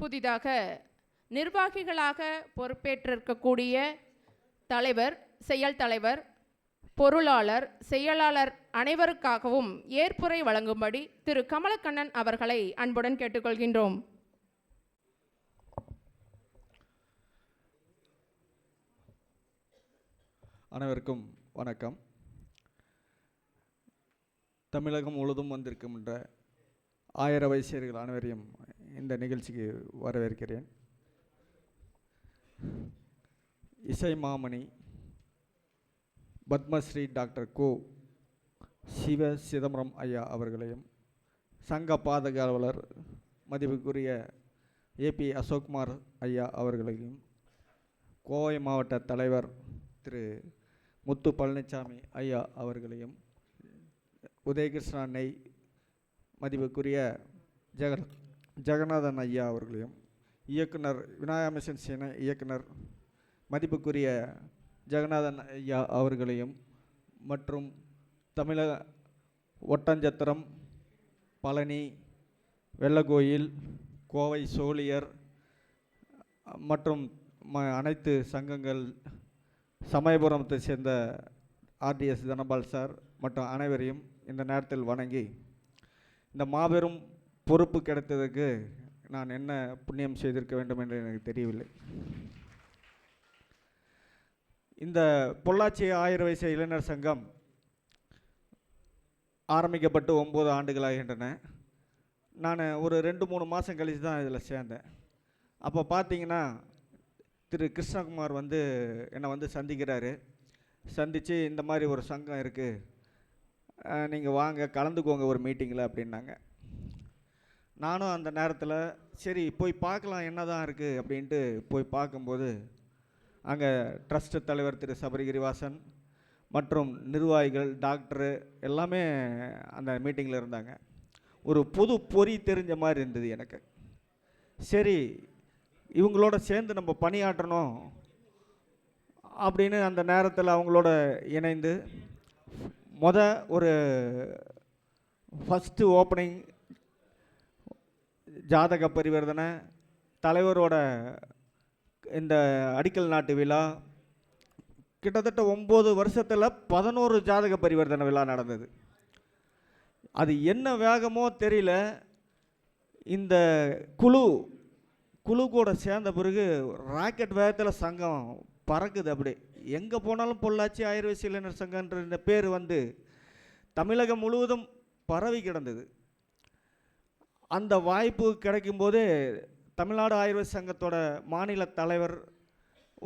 புதிதாக நிர்வாகிகளாக பொறுப்பேற்றிருக்கக்கூடிய தலைவர் செயல் தலைவர் பொருளாளர் செயலாளர் அனைவருக்காகவும் ஏற்புரை வழங்கும்படி திரு. கமலக்கண்ணன் அவர்களை அன்புடன் கேட்டுக்கொள்கின்றோம். அனைவருக்கும் வணக்கம். தமிழகம் முழுவதும் வந்திருக்கின்ற ஆயிர வைசியர்கள் அனைவரையும் இந்த நிகழ்ச்சிக்கு வரவேற்கிறேன். இசை மாமணி பத்மஸ்ரீ டாக்டர் கோ சிவ சிதம்பரம் ஐயா அவர்களையும் சங்க பாதுகாவலர் மதிப்புக்குரிய ஏபி அசோக்குமார் ஐயா அவர்களையும் கோவை மாவட்ட தலைவர் திரு முத்து பழனிசாமி ஐயா அவர்களையும் உதயகிருஷ்ணா நெய் மதிப்புக்குரிய ஜெகன் ஜெகநாதன் ஐயா அவர்களையும் இயக்குனர் விநாயகா மிஷன் சேன இயக்குனர் மதிப்புக்குரிய ஜெகநாதன் ஐயா அவர்களையும் மற்றும் தமிழக ஒட்டஞ்சத்திரம் பழனி வெள்ளக்கோயில் கோவை சோழியர் மற்றும் ம அனைத்து சங்கங்கள் சமயபுரத்தை சேர்ந்த ஆர்டிஎஸ் தனபால் சார் மற்றும் அனைவரையும் இந்த நேரத்தில் வணங்கி இந்த மாபெரும் பொறுப்பு கிடைத்ததுக்கு நான் என்ன புண்ணியம் செய்திருக்க வேண்டும் என்று எனக்கு தெரியவில்லை. இந்த பொள்ளாச்சி ஆயிரம் வயசு இளைஞர் சங்கம் ஆரம்பிக்கப்பட்டு ஒம்பது ஆண்டுகளாகின்றன நான் ஒரு ரெண்டு மூணு மாதம் கழித்து தான் இதில் சேர்ந்தேன். அப்போ பார்த்தீங்கன்னா திரு கிருஷ்ணகுமார் வந்து என்னை வந்து சந்திக்கிறாரு. சந்தித்து இந்த மாதிரி ஒரு சங்கம் இருக்குது நீங்கள் வாங்க கலந்துக்கோங்க ஒரு மீட்டிங்கில் அப்படின்னாங்க. நானும் அந்த நேரத்தில் சரி போய் பார்க்கலாம் என்ன தான் இருக்குது அப்படின்ட்டு போய் பார்க்கும்போது அங்கே ட்ரஸ்ட் தலைவர் திரு. சபரிகிரிவாசன் மற்றும் நிர்வாகிகள் டாக்டரு எல்லாமே அந்த மீட்டிங்கில் இருந்தாங்க. ஒரு புது பொறி தெரிஞ்ச மாதிரி இருந்தது எனக்கு. சரி இவங்களோட சேர்ந்து நம்ம பணியாற்றணும் அப்படின்னு அந்த நேரத்தில் அவங்களோட இணைந்து மொதல் ஒரு ஃபஸ்ட்டு ஓப்பனிங் ஜாதக பரிவர்த்தனை தலைவரோட இந்த அடிக்கல் நாட்டு விழா கிட்டத்தட்ட ஒம்பது வருஷத்தில் பதினோரு ஜாதக பரிவர்த்தனை விழா நடந்தது. அது என்ன வேகமோ தெரியல. இந்த குழு குழு கூட சேர்ந்த பிறகு ராக்கெட் வேகத்தில் சங்கம் பறக்குது அப்படி எங்கே போனாலும் பொள்ளாச்சி ஆயுர்வேத இளைஞர் சங்கன்ற இந்த பேர் வந்து தமிழகம் முழுவதும் பரவி கிடந்தது. அந்த வாய்ப்பு கிடைக்கும்போது தமிழ்நாடு ஆயுர்வேத சங்கத்தோட மாநில தலைவர்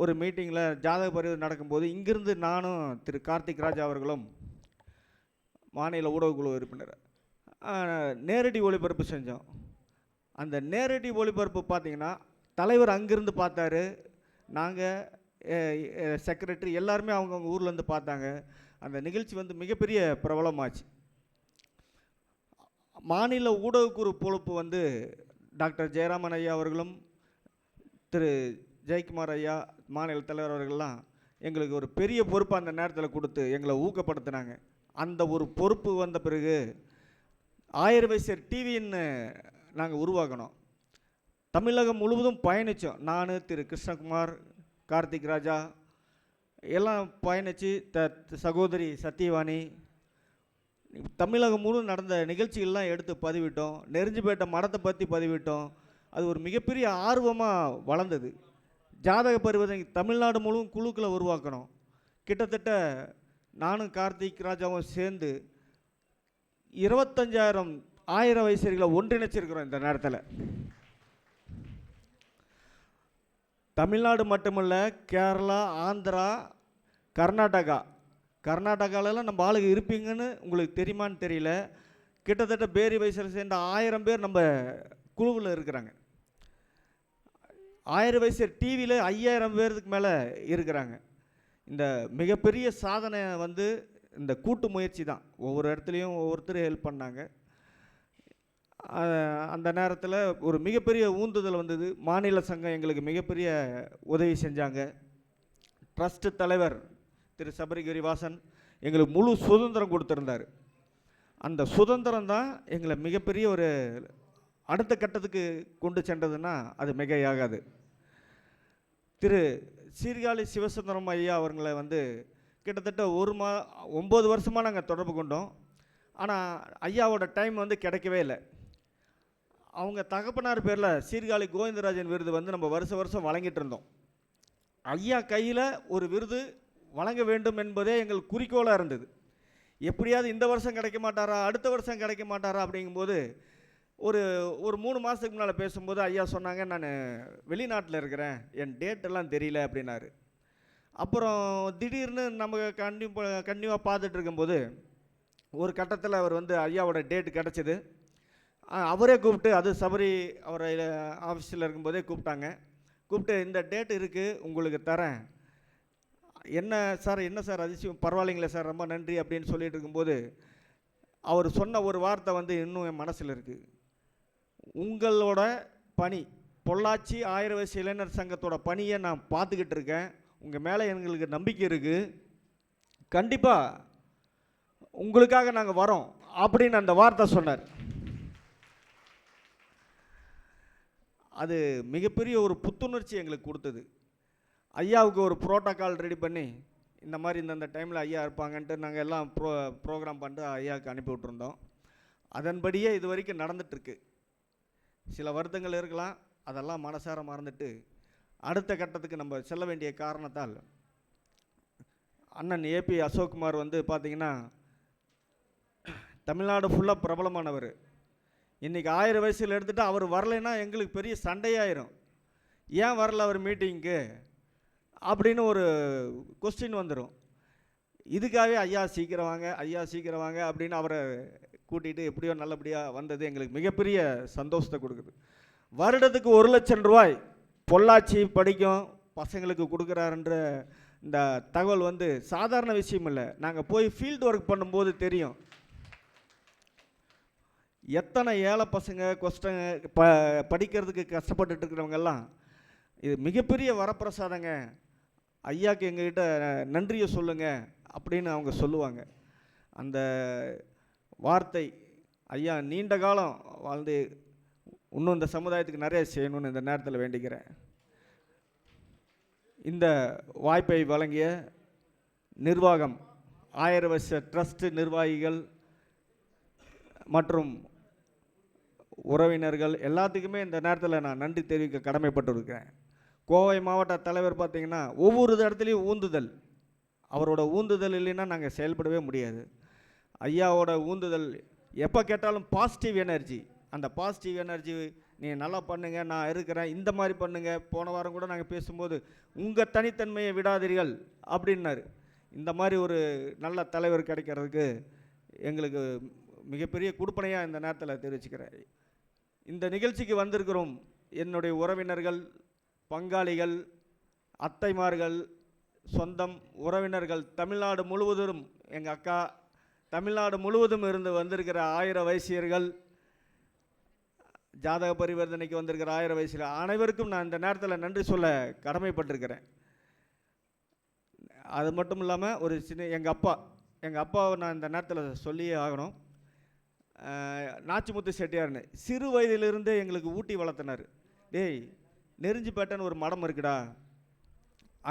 ஒரு மீட்டிங்கில் ஜாதக பரிவு நடக்கும்போது இங்கிருந்து நானும் திரு கார்த்திக் ராஜா அவர்களும் மாநில ஊடகக்குழு உறுப்பினர் நேரடி ஒளிபரப்பு செஞ்சோம். அந்த நேரடி ஒளிபரப்பு பார்த்தீங்கன்னா தலைவர் அங்கிருந்து பார்த்தாரு. நாங்கள் செக்ரட்டரி எல்லாருமே அவங்கவுங்க ஊர்லேருந்து பார்த்தாங்க. அந்த நிகழ்ச்சி வந்து மிகப்பெரிய பிரபலமாச்சு. மாநில ஊடகக்குறு பொறுப்பு வந்து டாக்டர் ஜெயராமன் ஐயா அவர்களும் திரு ஜெயக்குமார் ஐயா மாநில தலைவர் அவர்கள்லாம் எங்களுக்கு ஒரு பெரிய பொறுப்பு அந்த நேரத்தில் கொடுத்து எங்களை ஊக்கப்படுத்தினாங்க. அந்த ஒரு பொறுப்பு வந்த பிறகு ஆயிரம் வயசர் டிவின்னு நாங்கள் உருவாக்கணும் தமிழகம் முழுவதும் பயணித்தோம் நான் திரு கிருஷ்ணகுமார் கார்த்திக் ராஜா எல்லாம் பயணித்து த சகோதரி சத்தியவாணி தமிழகம் முழு நடந்த நிகழ்ச்சிகள்லாம் எடுத்து பதிவிட்டோம். நெருஞ்சிப்பேட்டை மடத்தை பற்றி பதிவிட்டோம். அது ஒரு மிகப்பெரிய ஆர்வமாக வளர்ந்தது. ஜாதக பரிவர்த்தனை தமிழ்நாடு முழுவதும் குழுக்களை உருவாக்கணும். கிட்டத்தட்ட நானும் கார்த்திக் ராஜாவும் சேர்ந்து இருபத்தஞ்சாயிரம் ஆயிரம் வயசரிகளை ஒன்றிணைச்சிருக்கிறோம் இந்த நேரத்தில். தமிழ்நாடு மட்டுமல்ல கேரளா ஆந்திரா கர்நாடகா கர்நாடகாலலாம் நம்ம ஆளுங்க இருப்பீங்கன்னு உங்களுக்கு தெரியுமான்னு தெரியல. கிட்டத்தட்ட பேரி வயசில் சேர்ந்த ஆயிரம் பேர் நம்ம குழுவில் இருக்கிறாங்க. ஆயிரம் வயசு டிவியில் ஐயாயிரம் பேருக்கு மேலே இருக்கிறாங்க. இந்த மிகப்பெரிய சாதனை வந்து இந்த கூட்டு முயற்சி தான். ஒவ்வொரு இடத்துலையும் ஒவ்வொருத்தர் ஹெல்ப் பண்ணாங்க. அந்த நேரத்தில் ஒரு மிகப்பெரிய ஊந்துதல் வந்தது. மாநில சங்கம் எங்களுக்கு மிகப்பெரிய உதவி செஞ்சாங்க. ட்ரஸ்ட்டு தலைவர் திரு சபரிகிரிவாசன் எங்களுக்கு முழு சுதந்திரம் கொடுத்துருந்தார். அந்த சுதந்திரம் தான் எங்களை மிகப்பெரிய ஒரு அடுத்த கட்டத்துக்கு கொண்டு சென்றதுன்னா அது மிகையாகாது. திரு சீர்காழி சிவசுந்தரம் ஐயா அவர்களை வந்து கிட்டத்தட்ட ஒரு மா ஒம்பது வருஷமாக நாங்கள் தொடர்பு கொண்டோம். ஆனால் ஐயாவோட டைம் வந்து கிடைக்கவே இல்லை. அவங்க தகப்பனார் பேரில் சீர்காழி கோவிந்தராஜன் விருது வந்து நம்ம வருஷ வருஷம் வழங்கிட்டு இருந்தோம். ஐயா கையில் ஒரு விருது வழங்க வேண்டும் என்பதே எங்கள் குறிக்கோளாக இருந்தது. எப்படியாவது இந்த வருஷம் கிடைக்க மாட்டாரா அடுத்த வருஷம் கிடைக்க மாட்டாரா அப்படிங்கும்போது ஒரு ஒரு மூணு மாதத்துக்கு முன்னால் பேசும்போது ஐயா சொன்னாங்க நான் வெளிநாட்டில் இருக்கிறேன் என் டேட் எல்லாம் தெரியல அப்படின்னாரு. அப்புறம் திடீர்னு நம்ம கண்டிப்பாக கண்டிப்பாக பார்த்துட்டு இருக்கும்போது ஒரு கட்டத்தில் அவர் வந்து ஐயாவோட டேட் கிடச்சிது. அவரே கூப்பிட்டு அது சபரி அவரை ஆஃபீஸில் இருக்கும்போதே கூப்பிட்டாங்க. கூப்பிட்டு இந்த டேட் இருக்குது உங்களுக்கு தரேன். என்ன சார் என்ன சார் அதிசயம்? பரவாயில்லைங்களே சார் ரொம்ப நன்றி அப்படின்னு சொல்லிட்டு இருக்கும்போது அவர் சொன்ன ஒரு வார்த்தை வந்து இன்னும் என் மனசில் இருக்குது உங்களோட பணி பொள்ளாச்சி ஆயிரம் வயசு இளைஞர் சங்கத்தோட பணியை நான் பார்த்துக்கிட்டு இருக்கேன். உங்கள் மேலே எங்களுக்கு நம்பிக்கை இருக்குது கண்டிப்பாக உங்களுக்காக நாங்கள் வரோம் அப்படின்னு அந்த வார்த்தை சொன்னார். அது மிகப்பெரிய ஒரு புத்துணர்ச்சி எங்களுக்கு கொடுத்தது. ஐயாவுக்கு ஒரு ப்ரோட்டோக்கால் ரெடி பண்ணி இந்த மாதிரி இந்தந்த டைமில் ஐயா இருப்பாங்கன்ட்டு நாங்கள் எல்லாம் ப்ரோ ப்ரோக்ராம் பண்ணிட்டு ஐயாவுக்கு அனுப்பி விட்ருந்தோம் அதன்படியே இது வரைக்கும் நடந்துட்டுருக்கு. சில வருத்தங்கள் இருக்கலாம் அதெல்லாம் மனசார மறந்துட்டு அடுத்த கட்டத்துக்கு நம்ம செல்ல வேண்டிய காரணத்தால் அண்ணன் ஏபி அசோக்குமார் வந்து பார்த்திங்கன்னா தமிழ்நாடு ஃபுல்லாக பிரபலமானவர். இன்றைக்கி ஆயிரம் வயசில் எடுத்துகிட்டு அவர் வரலைன்னா எங்களுக்கு பெரிய சண்டையாயிரும். ஏன் வரல அவர் மீட்டிங்க்கு அப்படின்னு ஒரு கொஸ்டின் வந்துடும் இதுக்காகவே ஐயா சீக்கிரம் வாங்க ஐயா சீக்கிரம் வாங்க அப்படின்னு அவரை கூட்டிகிட்டு எப்படியோ நல்லபடியாக வந்தது எங்களுக்கு மிகப்பெரிய சந்தோஷத்தை கொடுக்குது. வருடத்துக்கு ஒரு லட்சம் ரூபாய் பொள்ளாச்சி படிக்கும் பசங்களுக்கு கொடுக்குறாருன்ற இந்த தகவல் வந்து சாதாரண விஷயம் இல்லை. நாங்கள் போய் ஃபீல்டு ஒர்க் பண்ணும்போது தெரியும். எத்தனை ஏழை பசங்க கொஸ்டங்க ப படிக்கிறதுக்கு கஷ்டப்பட்டுட்டு இருக்கிறவங்கெல்லாம் இது மிகப்பெரிய வரப்பிரசாதங்க. ஐயாக்கு எங்ககிட்ட நன்றியை சொல்லுங்க அப்படின்னு அவங்க சொல்லுவாங்க. அந்த வார்த்தை ஐயா நீண்ட காலம் வாழ்ந்து இன்னும் இந்த சமுதாயத்துக்கு நிறைய செய்யணும்னு இந்த நேரத்தில் வேண்டிக்கிறேன். இந்த வாய்ப்பை வழங்கிய நிர்வாகம் ஆயிரம் வருஷ ட்ரஸ்ட் நிர்வாகிகள் மற்றும் உறவினர்கள் எல்லாத்துக்குமே இந்த நேரத்தில் நான் நன்றி தெரிவிக்க கடமைப்பட்டிருக்கிறேன். கோவை மாவட்ட தலைவர் பார்த்திங்கன்னா ஒவ்வொரு இடத்துலையும் ஊந்துதல். அவரோட ஊந்துதல் இல்லைன்னா நாங்கள் செயல்படவே முடியாது. ஐயாவோட ஊந்துதல் எப்போ கேட்டாலும் பாசிட்டிவ் எனர்ஜி அந்த பாசிட்டிவ் எனர்ஜி நீங்கள் நல்லா பண்ணுங்கள் நான் இருக்கிறேன் இந்த மாதிரி பண்ணுங்கள் போன வாரம் கூட நாங்கள் பேசும்போது உங்கள் தனித்தன்மையை விடாதீர்கள் அப்படின்னாரு. இந்த மாதிரி ஒரு நல்ல தலைவர் கிடைக்கிறதுக்கு எங்களுக்கு மிகப்பெரிய கொடுப்பனையாக இந்த நேரத்தில் தெரிவிச்சுக்கிறேன். இந்த நிகழ்ச்சிக்கு வந்திருக்கிறோம் என்னுடைய உறவினர்கள் பங்காளிகள் அத்தைமார்கள் சொந்தம் உறவினர்கள் தமிழ்நாடு முழுவதும் எங்கள் அக்கா தமிழ்நாடு முழுவதும் இருந்து வந்திருக்கிற ஆயிரம் வைசியர்கள் ஜாதக பரிவர்த்தனைக்கு வந்திருக்கிற ஆயிரம் வயசில் அனைவருக்கும் நான் இந்த நேரத்தில் நன்றி சொல்ல கடமைப்பட்டிருக்கிறேன். அது மட்டும் இல்லாமல் ஒரு சின்ன எங்கள் அப்பா எங்கள் அப்பாவை நான் இந்த நேரத்தில் சொல்லியே ஆகணும். நாச்சிமுத்து செட்டியார்னு சிறு வயதிலிருந்தே எங்களுக்கு ஊட்டி வளர்த்தினார். டேய் நெருஞ்சிப்பேட்டைன்னு ஒரு மடம் இருக்குடா.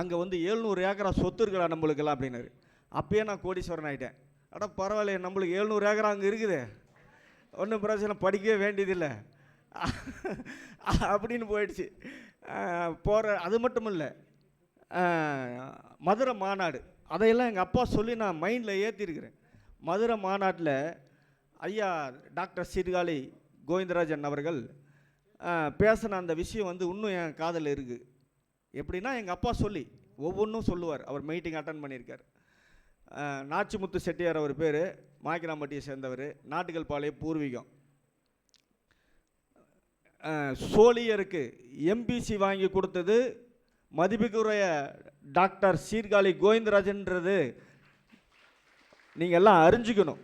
அங்கே வந்து ஏழ்நூறு ஏக்கரா சொத்து இருக்குடா நம்மளுக்கெல்லாம் அப்படின்னாரு. அப்பயே நான் கோடீஸ்வரன் ஆகிட்டேன் அட பரவாயில்லையே நம்மளுக்கு ஏழ்நூறு ஏக்கரா அங்கே இருக்குது. ஒன்றும் பிரச்சனை படிக்கவே வேண்டியதில்லை. அப்படின்னு போயிடுச்சு. போகிற அது மட்டும் இல்லை. மதுரை மாநாடு. அதையெல்லாம் எங்கள் அப்பா சொல்லி நான் மைண்டில் ஏற்றிருக்கிறேன் மதுரை மாநாட்டில் ஐயா டாக்டர் சீர்காழி கோவிந்தராஜன் அவர்கள் பேசின அந்த விஷயம் வந்து இன்னும் என் காதில் இருக்குது எப்படின்னா எங்கள் அப்பா சொல்லி ஒவ்வொன்றும் சொல்லுவார். அவர் மீட்டிங் அட்டன் பண்ணியிருக்கார். நாச்சிமுத்து செட்டியார் அவர் பேர் மாய்க்கிராம்பட்டியை சேர்ந்தவர் நாட்டுகள் பாளைய பூர்வீகம். சோழியருக்கு எம்பிசி வாங்கி கொடுத்தது மதிப்புக்குரிய டாக்டர் சீர்காழி கோவிந்தராஜன்றது நீங்கள் எல்லாம் அறிஞ்சிக்கணும்.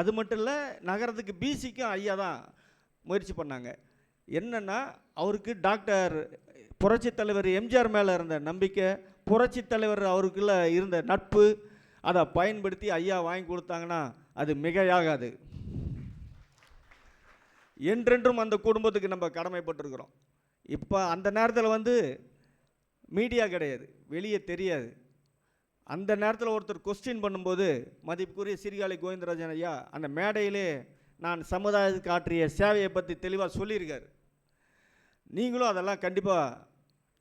அது மட்டும் இல்லை நகரத்துக்கு பிசிக்கும் ஐயா தான் முயற்சி பண்ணாங்க. என்னென்னா அவருக்கு டாக்டர் புரட்சி தலைவர் எம்ஜிஆர் மேலே இருந்த நம்பிக்கை புரட்சித் தலைவர் அவருக்குள்ள இருந்த நட்பு அதை பயன்படுத்தி ஐயா வாங்கி கொடுத்தாங்கன்னா அது மிகையாகாது. என்றென்றும் அந்த குடும்பத்துக்கு நம்ம கடமைப்பட்டிருக்கிறோம். இப்போ அந்த நேரத்தில் வந்து மீடியா கிடையாது வெளியே தெரியாது. அந்த நேரத்தில் ஒருத்தர் கொஸ்டின் பண்ணும்போது மதிப்புக்குரிய சிறிகாலை கோவிந்தராஜன் ஐயா அந்த மேடையிலே நான் சமுதாயத்துக்கு ஆற்றிய சேவையை பற்றி தெளிவாக சொல்லியிருக்காரு. நீங்களும் அதெல்லாம் கண்டிப்பாக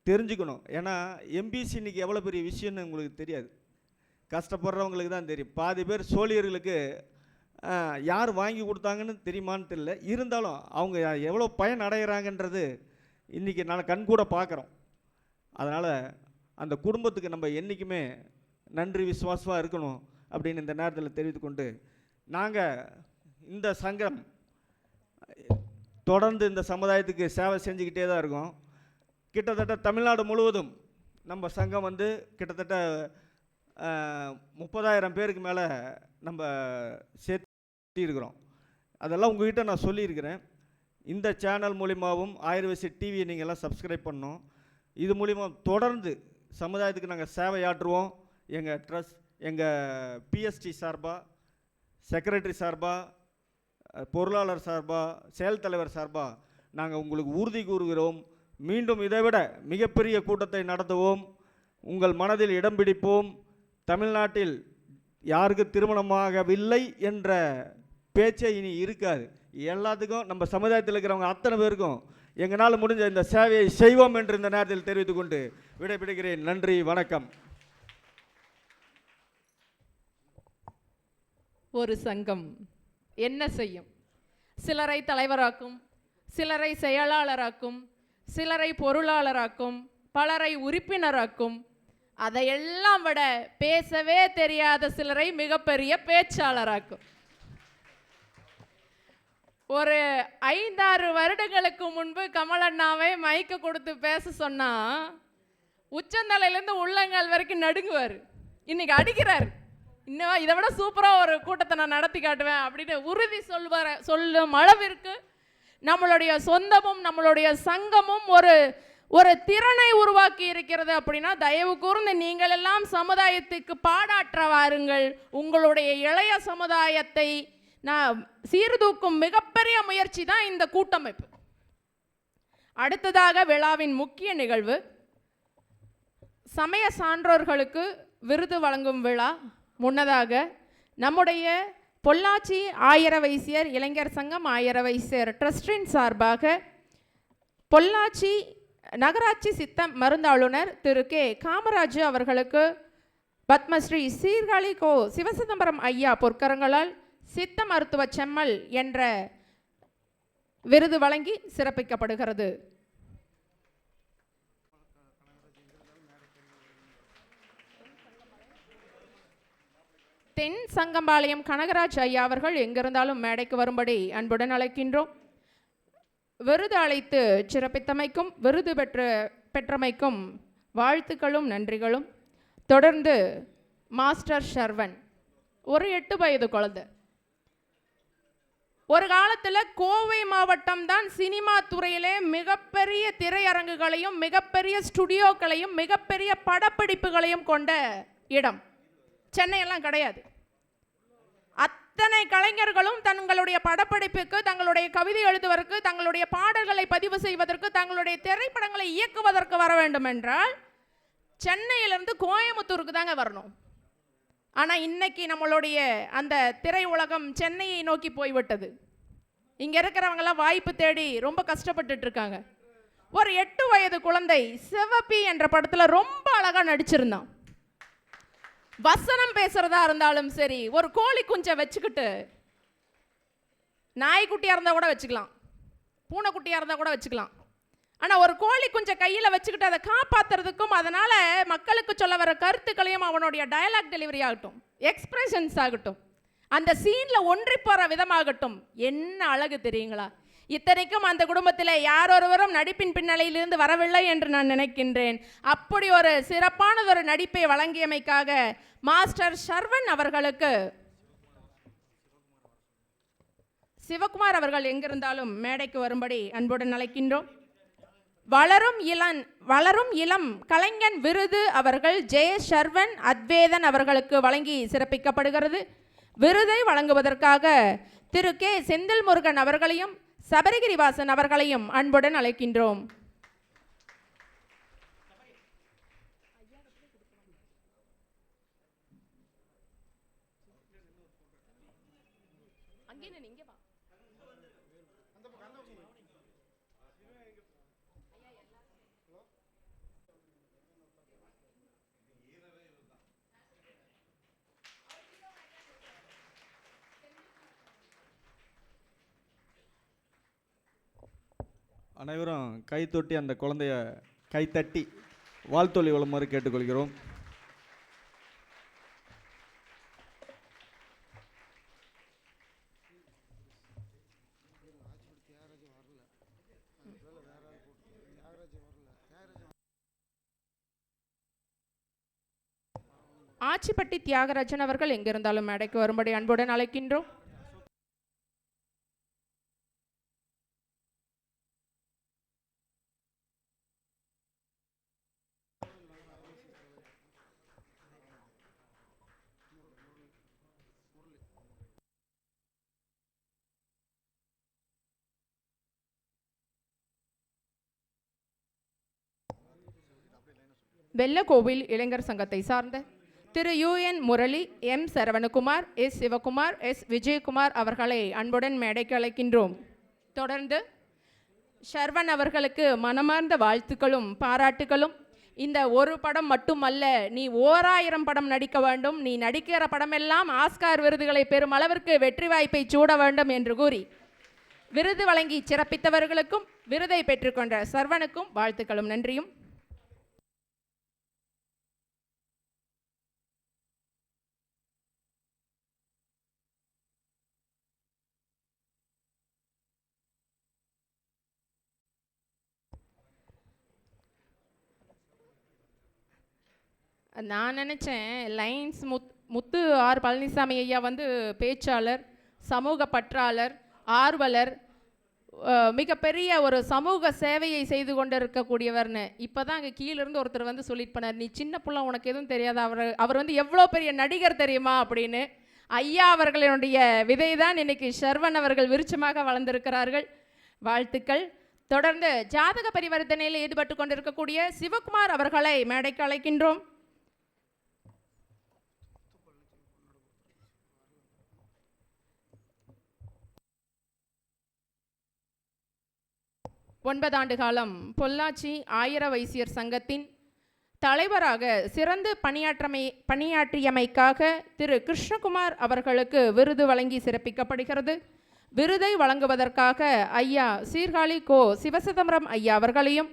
தெரிஞ்சுக்கணும். ஏன்னா எம்பிசி இன்னைக்கு எவ்வளோ பெரிய விஷயம்னு உங்களுக்கு தெரியாது. கஷ்டப்படுறவங்களுக்கு தான் தெரியும். பாதி பேர் சோழியர்களுக்கு யார் வாங்கி கொடுத்தாங்கன்னு தெரியுமான்னு தெரியல. இருந்தாலும் அவங்க எவ்வளோ பயன் அடைகிறாங்கன்றது இன்றைக்கி நான் கண்கூட பார்க்குறோம். அதனால் அந்த குடும்பத்துக்கு நம்ம என்றைக்குமே நன்றி விசுவாசமாக இருக்கணும் அப்படின்னு இந்த நேரத்தில் தெரிவித்துக்கொண்டு நாங்கள் இந்த சங்கம் தொடர்ந்து இந்த சமுதாயத்துக்கு சேவை செஞ்சுக்கிட்டே தான் இருக்கும். கிட்டத்தட்ட தமிழ்நாடு முழுவதும் நம்ம சங்கம் வந்து கிட்டத்தட்ட முப்பதாயிரம் பேருக்கு மேலே நம்ம சேர்த்து இருக்கிறோம். அதெல்லாம் உங்ககிட்ட நான் சொல்லியிருக்கிறேன். இந்த சேனல் மூலிமாவும் ஆயுர்வேசி டிவியை நீங்கள் எல்லாம் சப்ஸ்கிரைப் பண்ணோம் இது மூலிமா தொடர்ந்து சமுதாயத்துக்கு நாங்கள் சேவையாற்றுவோம். எங்கள் ட்ரஸ்ட் எங்கள் பிஎஸ்டி சார்பாக செக்ரட்டரி சார்பாக பொருளாளர் சார்பாக செயல் தலைவர் சார்பாக நாங்கள் உங்களுக்கு உறுதி கூறுகிறோம். மீண்டும் இதைவிட மிகப்பெரிய கூட்டத்தை நடத்துவோம். உங்கள் மனதில் இடம் பிடிப்போம். தமிழ்நாட்டில் யாருக்கு திருமணமாகவில்லை என்ற பேச்சே இனி இருக்காது. எல்லாத்துக்கும் நம்ம சமுதாயத்தில் இருக்கிறவங்க அத்தனை பேருக்கும் எங்களால் முடிஞ்ச இந்த சேவையை செய்வோம் என்று இந்த நேரத்தில் தெரிவித்துக் கொண்டு விடைபெறுகிறேன். நன்றி வணக்கம். ஒரு சங்கம். என்ன செய்யும்? சிலரை தலைவராக்கும் சிலரை செயலாளராக்கும் சிலரை பொருளாளராக்கும் பலரை உறுப்பினராக்கும் அதையெல்லாம் விட பேசவே தெரியாத சிலரை மிகப்பெரிய பேச்சாளராக்கும். ஒரு ஐந்தாறு வருடங்களுக்கு முன்பு கமலண்ணாவை மைக்க கொடுத்து பேச சொன்னா உச்சந்தலையிலேருந்து உள்ளங்கால் வரைக்கும் நடுங்குவார். இன்னைக்கு அடிக்கிறார். இன்னும் இதை விட சூப்பராக ஒரு கூட்டத்தை நான் நடத்தி காட்டுவேன் அப்படின்னு உறுதி சொல்வார சொல்லும் அளவிற்கு நம்மளுடைய சொந்தமும் நம்மளுடைய சங்கமும் ஒரு ஒரு திறனை உருவாக்கி இருக்கிறது அப்படின்னா தயவு கூர்ந்து நீங்கள் எல்லாம் சமுதாயத்துக்கு பாடாற்ற வாருங்கள். உங்களுடைய இளைய சமுதாயத்தை நான் சீர்தூக்கும் மிகப்பெரிய முயற்சி தான் இந்த கூட்டமைப்பு. அடுத்ததாக விழாவின் முக்கிய நிகழ்வு சமய சான்றோர்களுக்கு விருது வழங்கும் விழா. முன்னதாக நம்முடைய பொள்ளாச்சி ஆயிர வைசியர் இளைஞர் சங்கம் ஆயிர வைசியர் ட்ரஸ்டின் சார்பாக பொள்ளாச்சி நகராட்சி சித்த மருந்தாளுநர் திரு கே. காமராஜ் அவர்களுக்கு பத்மஸ்ரீ சீர்காழி கோ சிவசிதம்பரம் ஐயா பொற்கரங்களால் சித்த மருத்துவ செம்மல் என்ற விருது வழங்கி சிறப்பிக்கப்படுகிறது. தென் சங்கம்பாளையம் கனகராஜ் ஐயா அவர்கள் எங்கிருந்தாலும் மேடைக்கு வரும்படி அன்புடன் அழைக்கின்றோம். விருது அழைத்து சிறப்பித்தமைக்கும் விருது பெற்ற பெற்றமைக்கும் வாழ்த்துக்களும் நன்றிகளும். தொடர்ந்து மாஸ்டர் ஷர்வன் ஒரு எட்டு வயது குழந்தை. ஒரு காலத்தில் கோவை மாவட்டம் தான் சினிமா துறையிலே மிகப்பெரிய திரையரங்குகளையும் மிகப்பெரிய ஸ்டுடியோக்களையும் மிகப்பெரிய படப்பிடிப்புகளையும் கொண்ட இடம். சென்னையெல்லாம் கிடையாது. அத்தனை கலைஞர்களும் தங்களுடைய படப்பிடிப்புக்கு தங்களுடைய கவிதை எழுதுவதற்கு தங்களுடைய பாடல்களை பதிவு செய்வதற்கு தங்களுடைய திரைப்படங்களை இயக்குவதற்கு வர வேண்டும் என்றால் சென்னையிலிருந்து கோயம்புத்தூருக்கு தாங்க வரணும். ஆனால் இன்னைக்கு நம்மளுடைய அந்த திரை உலகம் சென்னையை நோக்கி போய்விட்டது. இங்கே இருக்கிறவங்கெல்லாம் வாய்ப்பு தேடி ரொம்ப கஷ்டப்பட்டுட்டு இருக்காங்க. ஒரு எட்டு வயது குழந்தை சிவப்பி என்ற படத்தில் ரொம்ப அழகாக நடிச்சிருந்தான். வசனம் பேசுறதா இருந்தாலும் சரி ஒரு கோழி குஞ்சை வச்சுக்கிட்டு நாய்க்குட்டியாக இருந்தால் கூட வச்சுக்கலாம். பூனைக்குட்டியாக இருந்தால் கூட வச்சுக்கலாம். ஆனால் ஒரு கோழி குஞ்சை கையில் வச்சுக்கிட்டு அதை காப்பாற்றுறதுக்கும் அதனால் மக்களுக்கு சொல்ல வர கருத்துக்களையும் அவனுடைய டயலாக் டெலிவரி ஆகட்டும் எக்ஸ்பிரஷன்ஸ் ஆகட்டும். அந்த சீனில் ஒன்றி போகிற விதமாகட்டும். என்ன அழகு தெரியுங்களா? இத்தனைக்கும் அந்த குடும்பத்தில் யாரொருவரும் நடிப்பின் பின்னணியிலிருந்து வரவில்லை என்று நான் நினைக்கின்றேன். அப்படி ஒரு சிறப்பானதொரு நடிப்பை வழங்கியமைக்காக மாஸ்டர் ஷர்வன் அவர்களுக்கு சிவகுமார் அவர்கள் எங்கிருந்தாலும் மேடைக்கு வரும்படி அன்புடன் அழைக்கின்றோம். வளரும் இளன் வளரும் இளம் கலைஞன் விருது அவர்கள் ஜெய ஷர்வன் அத்வேதன் அவர்களுக்கு வழங்கி சிறப்பிக்கப்படுகிறது. விருதை வழங்குவதற்காக திரு கே செந்தில் முருகன் அவர்களையும் சபரிகிரிவாசன் அவர்களையும் அன்புடன் அழைக்கின்றோம். அனைவரும் கைத்தொட்டி அந்த குழந்தைய கைத்தட்டி வாழ்த்தொழி வளமாறு கேட்டுக்கொள்கிறோம். ஆச்சிப்பட்டி தியாகராஜன் அவர்கள் எங்கிருந்தாலும் மேடைக்கு வரும்படி அன்புடன் அழைக்கின்றோம். வெள்ளக்கோவில் இளைஞர் சங்கத்தை சார்ந்த திரு U N Murali M Saravanakumar S Sivakumar S Vijayakumar அவர்களை அன்புடன் மேடைக்கு அழைக்கின்றோம். தொடர்ந்து ஷர்வன் அவர்களுக்கு மனமார்ந்த வாழ்த்துக்களும் பாராட்டுகளும். இந்த ஒரு படம் மட்டுமல்ல நீ ஓராயிரம் படம் நடிக்க வேண்டும் நீ நடிக்கிற படமெல்லாம் ஆஸ்கார் விருதுகளை பெறும் அளவிற்கு வெற்றி வாய்ப்பை சூட வேண்டும் என்று கூறி விருது வழங்கி சிறப்பித்தவர்களுக்கும் விருதை பெற்றுக்கொண்ட சர்வனுக்கும் வாழ்த்துக்களும் நன்றியும். நான் நினச்சேன் லைன்ஸ் முத் முத்து ஆர் பழனிசாமி ஐயா வந்து பேச்சாளர் சமூக பற்றாளர் ஆர்வலர் மிகப்பெரிய ஒரு சமூக சேவையை செய்து கொண்டிருக்கக்கூடியவர்னு. இப்போ தான் அங்கே கீழேருந்து ஒருத்தர் வந்து சொல்லிட்டு போனார் நீ சின்ன பிள்ளை உனக்கு எதுவும் தெரியாது. அவர் அவர் வந்து எவ்வளோ பெரிய நடிகர் தெரியுமா? அப்படின்னு. ஐயா அவர்களுடைய விதை தான் இன்னைக்கு ஷர்வன் அவர்கள் விருச்சமாக வளர்ந்திருக்கிறார்கள். வாழ்த்துக்கள். தொடர்ந்து ஜாதக பரிவர்த்தனையில் ஈடுபட்டு கொண்டிருக்கக்கூடிய சிவகுமார் அவர்களை மேடைக்கு அழைக்கின்றோம். ஒன்பதாண்டு காலம் பொள்ளாச்சி ஆயிர வைசியர் சங்கத்தின் தலைவராக சிறந்து பணியாற்றமை பணியாற்றியமைக்காக திரு கிருஷ்ணகுமார் அவர்களுக்கு விருது வழங்கி சிறப்பிக்கப்படுகிறது. விருதை வழங்குவதற்காக ஐயா சீர்காழி கோ சிவசிதம்பரம் ஐயா அவர்களையும்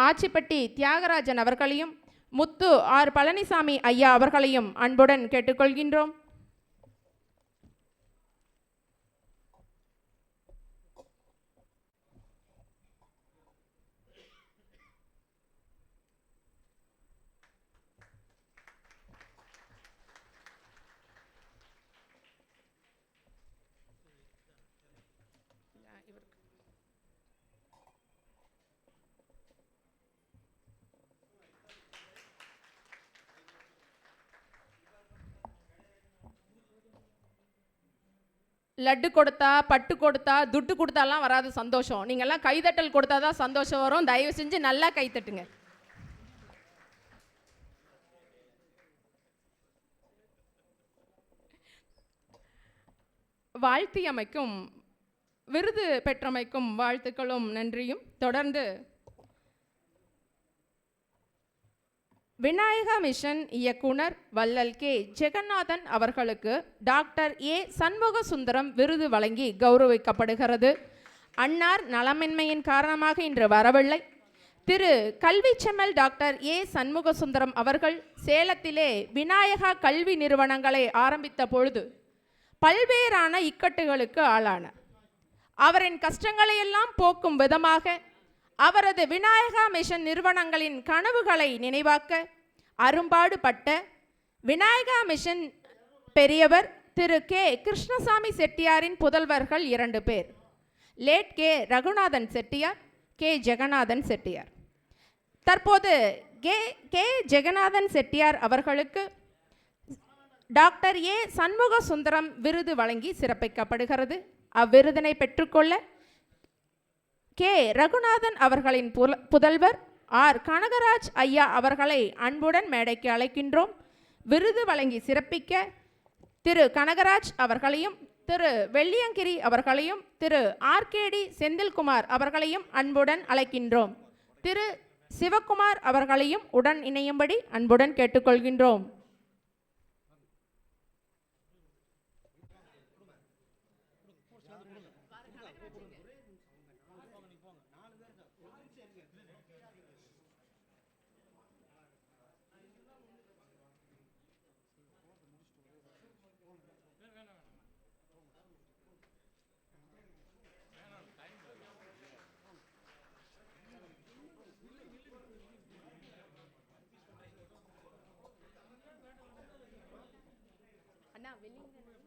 ஆச்சிப்பட்டி தியாகராஜன் அவர்களையும் முத்து ஆர் பழனிசாமி ஐயா அவர்களையும் அன்புடன் கேட்டுக்கொள்கின்றோம். லட்டு கொடுத்தா பட்டு கொடுத்தா துட்டு கொடுத்தாலாம் வராது சந்தோஷம். நீங்கள்லாம் கைதட்டல் கொடுத்தா தான் சந்தோஷம் வரும். தயவு செஞ்சு நல்லா கைத்தட்டுங்க வாழ்த்தியமைக்கும் விருது பெற்றமைக்கும் வாழ்த்துக்களும் நன்றியும். தொடர்ந்து விநாயகா மிஷன் இயக்குனர் வள்ளல் கே. ஜெகநாதன் அவர்களுக்கு டாக்டர் ஏ. சண்முக சுந்தரம் விருது வழங்கி கௌரவிக்கப்படுகிறது. அன்னார் நலமின்மையின் காரணமாக இன்று வரவில்லை. திரு. கல்விச்செம்மல் டாக்டர் ஏ. சண்முக சுந்தரம் அவர்கள் சேலத்திலே விநாயகா கல்வி நிறுவனங்களை ஆரம்பித்த பொழுது பல்வேறான இக்கட்டுகளுக்கு ஆளானார். அவரின் கஷ்டங்களையெல்லாம் போக்கும் விதமாக அவரது விநாயகா மிஷன் நிறுவனங்களின் கனவுகளை நினைவாக்க அரும்பாடுபட்ட விநாயகா மிஷன் பெரியவர் திரு கே. கிருஷ்ணசாமி செட்டியாரின் புதல்வர்கள் இரண்டு பேர். Late K. Raghunathan Chettiar K. Jeganathan Chettiar. தற்போது கே. கே. ஜெகநாதன் செட்டியார் அவர்களுக்கு டாக்டர் ஏ. சண்முக சுந்தரம் விருது வழங்கி சிறப்பிக்கப்படுகிறது. அவ்விருதினை பெற்றுக்கொள்ள கே. ரகுநாதன் அவர்களின் புல- புதல்வர். ஆர். கனகராஜ் ஐயா அவர்களை அன்புடன் மேடைக்கு அழைக்கின்றோம். விருது வழங்கி சிறப்பிக்க திரு. கனகராஜ் அவர்களையும் திரு. வெள்ளியங்கிரி அவர்களையும் திரு. ஆர்கேடி செந்தில்குமார் அவர்களையும் அன்புடன் அழைக்கின்றோம். திரு. சிவகுமார் அவர்களையும் உடன் இணையும்படி அன்புடன் கேட்டுக்கொள்கின்றோம். วิลลิ่งกันนะ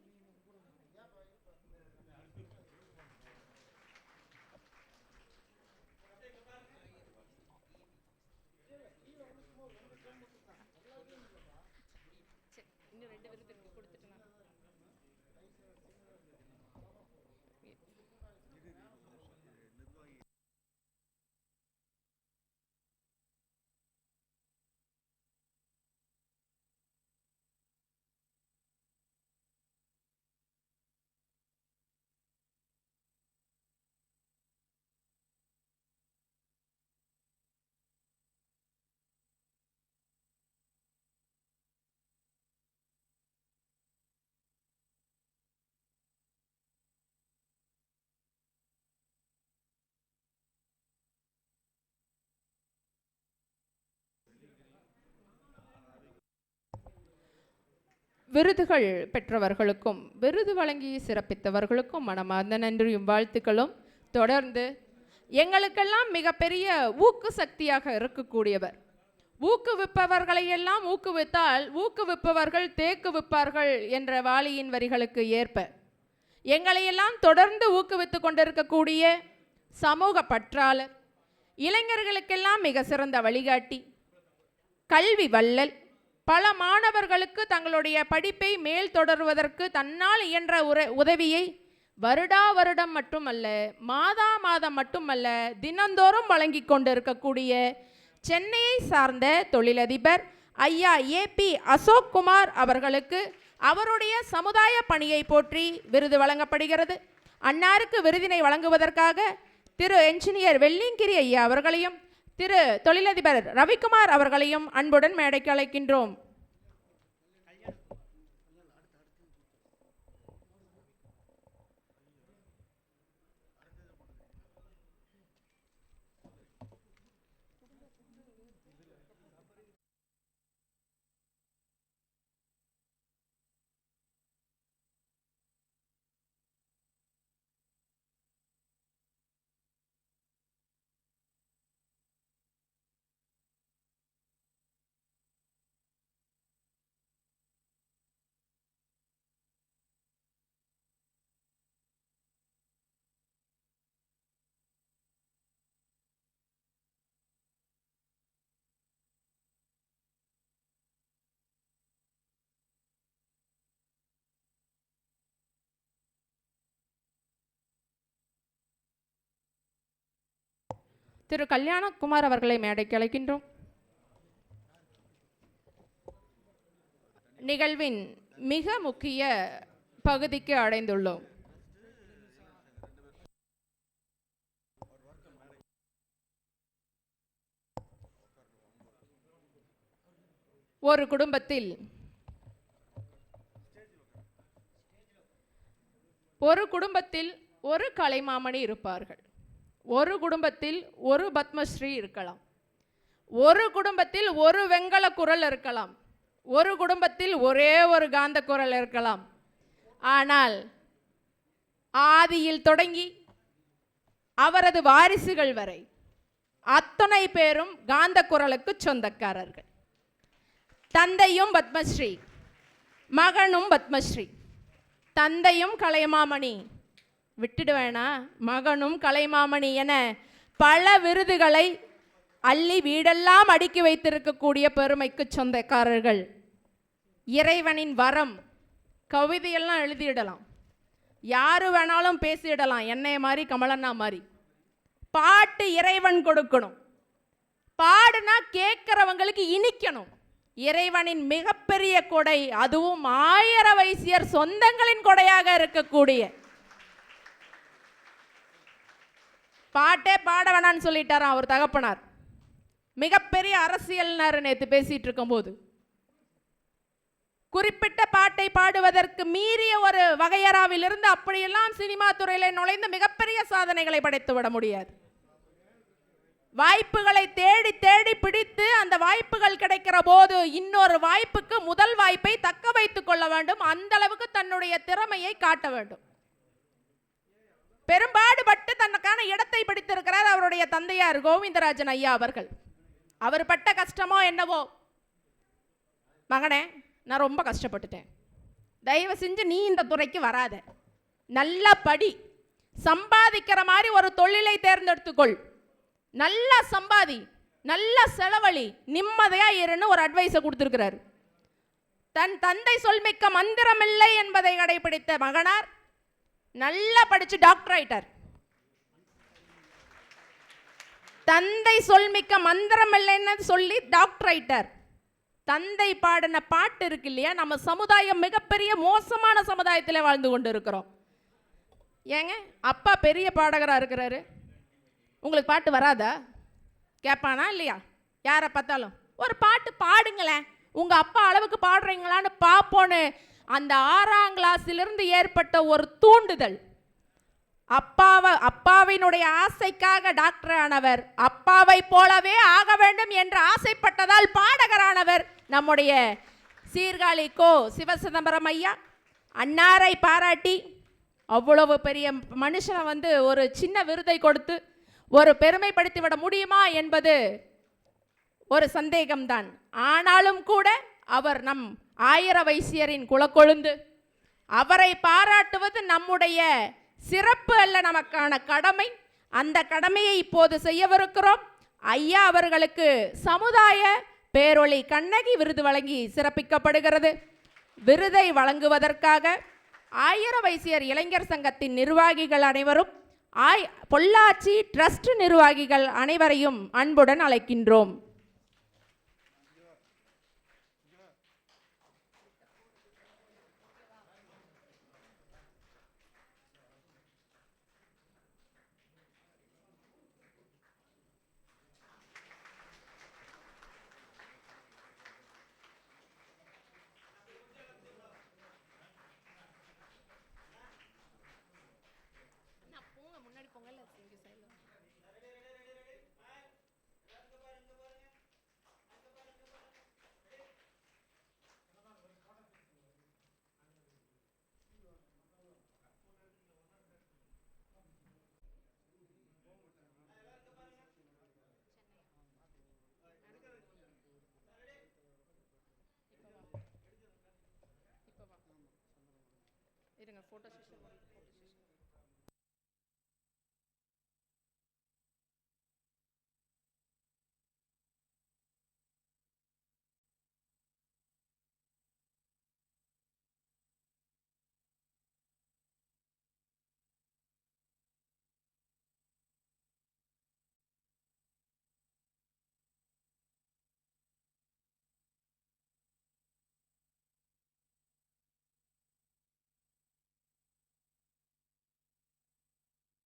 விருதுகள் பெற்றவர்களுக்கும் விருது வழங்கி சிறப்பித்தவர்களுக்கும் மனமார்ந்த நன்றியும் வாழ்த்துக்களும். தொடர்ந்து எங்களுக்கெல்லாம் மிகப்பெரிய ஊக்கு சக்தியாக இருக்கக்கூடியவர். ஊக்குவிப்பவர்களை எல்லாம் ஊக்குவித்தால் ஊக்குவிப்பவர்கள் தேக்குவிப்பார்கள் என்ற வாலியின் வரிகளுக்கு ஏற்ப எங்களையெல்லாம் தொடர்ந்து ஊக்குவித்து கொண்டிருக்கக்கூடிய சமூக பற்றாளர் இளைஞர்களுக்கெல்லாம் மிக சிறந்த வழிகாட்டி கல்வி வள்ளல் பல மாணவர்களுக்கு தங்களுடைய படிப்பை மேல் தொடருவதற்கு தன்னால் இயன்ற உர உதவியை வருடா வருடம் மட்டுமல்ல மாதா மாதம் மட்டுமல்ல தினந்தோறும் வழங்கி கொண்டிருக்கக்கூடிய சென்னையை சார்ந்த தொழிலதிபர் ஐயா ஏபி அசோக் குமார் அவர்களுக்கு அவருடைய சமுதாய பணியை போற்றி விருது வழங்கப்படுகிறது. அன்னாருக்கு விருதினை வழங்குவதற்காக திரு என்ஜினியர் வெள்ளிங்கிரி ஐயா அவர்களையும் திரு தொழிலதிபர் ரவிக்குமார் அவர்களையும் அன்புடன் மேடைக்கு அழைக்கின்றோம். திரு கல்யாணகுமார் அவர்களை மேடைக்கு அழைக்கின்றோம். நிகழ்வின் மிக முக்கிய பகுதிக்கு அடைந்துள்ளோம். ஒரு குடும்பத்தில் ஒரு குடும்பத்தில் ஒரு கலைமாமணி இருப்பார்கள். ஒரு குடும்பத்தில் ஒரு பத்மஸ்ரீ இருக்கலாம். ஒரு குடும்பத்தில் ஒரு வெங்கல குரல் இருக்கலாம். ஒரு குடும்பத்தில் ஒரே ஒரு காந்த குரல் இருக்கலாம். ஆனால் ஆதியில் தொடங்கி அவரது வாரிசுகள் வரை அத்தனை பேரும் காந்த குரலுக்கு சொந்தக்காரர்கள். தந்தையும் பத்மஸ்ரீ மகனும் பத்மஸ்ரீ தந்தையும் கலைமாமணி விட்டுடுவேனா மகனும் கலைமாமணி என பல விருதுகளை அள்ளி வீடெல்லாம் அடுக்கி வைத்திருக்கக்கூடிய பெருமைக்கு சொந்தக்காரர்கள். இறைவனின் வரம் கவிதையெல்லாம் எழுதிடலாம். யார் வேணாலும் பேசிடலாம் என்னைய மாதிரி கமலண்ணா மாதிரி. பாட்டு இறைவன் கொடுக்கணும். பாடுனா கேட்குறவங்களுக்கு இனிக்கணும். இறைவனின் மிகப்பெரிய கொடை அதுவும் ஆயிர வைசியர் சொந்தங்களின் கொடையாக இருக்கக்கூடிய பாட்டே பாட வேணான்னு சொல்லிட்டாராம் அவர் தகப்பனார். மிகப்பெரிய அரசியல்னார் நேற்று பேசிகிட்டு இருக்கும்போது. குறிப்பிட்ட பாட்டை பாடுவதற்கு மீறிய ஒரு வகையறாவிலிருந்து அப்படியெல்லாம் சினிமா துறையில நுழைந்து மிகப்பெரிய சாதனைகளை படைத்து விட முடியாது. வாய்ப்புகளை தேடி தேடி பிடித்து அந்த வாய்ப்புகள் கிடைக்கிற போது இன்னொரு வாய்ப்புக்கு முதல் வாய்ப்பை தக்க வைத்துக் கொள்ள வேண்டும். அந்த அளவுக்கு தன்னுடைய திறமையை காட்ட வேண்டும். பெரும்பாடுபட்டு தனக்கான இடத்தை பிடித்திருக்கிறார் அவருடைய தந்தையார் கோவிந்தராஜன் ஐயா அவர்கள். அவர் பட்ட கஷ்டமோ என்னவோ? மகனே நான் ரொம்ப கஷ்டப்பட்டுட்டேன். தயவு செஞ்சு நீ இந்த துறைக்கு வராத. நல்லா படி. சம்பாதிக்கிற மாதிரி ஒரு தொழிலை தேர்ந்தெடுத்துக்கொள். நல்லா சம்பாதி நல்லா செலவழி நிம்மதியாக இருன்னு ஒரு அட்வைஸை கொடுத்துருக்கிறார். தன் தந்தை சொல்மிக்க மந்திரமில்லை என்பதை கடைபிடித்த மகனார் நல்லா படிச்சு டாக்டர் ஆயிட்டார். தந்தை சொல்மிக்க மந்திரம் இல்லைன்னு சொல்லி டாக்டர் ஆயிட்டார். தந்தை பாடின பாட்டு இருக்கு இல்லையா? நம்ம சமுதாயம் மிகப்பெரிய மோசமான சமுதாயத்தில் வாழ்ந்து கொண்டு இருக்கிறோம் ஏங்க அப்பா பெரிய பாடகராக இருக்கிறாரு. உங்களுக்கு பாட்டு வராதா? கேட்பானா இல்லையா? யாரை பார்த்தாலும். ஒரு பாட்டு பாடுங்களேன். உங்கள் அப்பா அளவுக்கு பாடுறீங்களான்னு பார்ப்போன்னு அந்த ஆறாம் கிளாஸிலிருந்து ஏற்பட்ட ஒரு தூண்டுதல். அப்பாவை அப்பாவினுடைய ஆசைக்காக டாக்டர் ஆனவர் அப்பாவை போலவே ஆக வேண்டும் என்று ஆசைப்பட்டதால் பாடகரானவர் நம்முடைய சீர்காழி கோ சிவசிதம்பரம் ஐயா. அன்னாரை பாராட்டி அவ்வளவு பெரிய மனுஷனை வந்து ஒரு சின்ன விருதை கொடுத்து ஒரு பெருமைப்படுத்தி விட முடியுமா என்பது ஒரு சந்தேகம்தான். ஆனாலும் கூட அவர் நம் ஆயிர வைசியரின் குலக்கொழுந்து. அவரை பாராட்டுவது நம்முடைய சிறப்பு அல்ல நமக்கான கடமை. அந்த கடமையை இப்போது செய்யவிருக்கிறோம். ஐயா அவர்களுக்கு சமுதாய பேரொளி கண்ணகி விருது வழங்கி சிறப்பிக்கப்படுகிறது. விருதை வழங்குவதற்காக ஆயிர வைசியர் இளைஞர் சங்கத்தின் நிர்வாகிகள் அனைவரும் ஆய் பொள்ளாச்சி ட்ரஸ்ட் நிர்வாகிகள் அனைவரையும் அன்புடன் அழைக்கின்றோம். ಫೋಟೋ ಸೆಷನ್ ಮಾಡಿ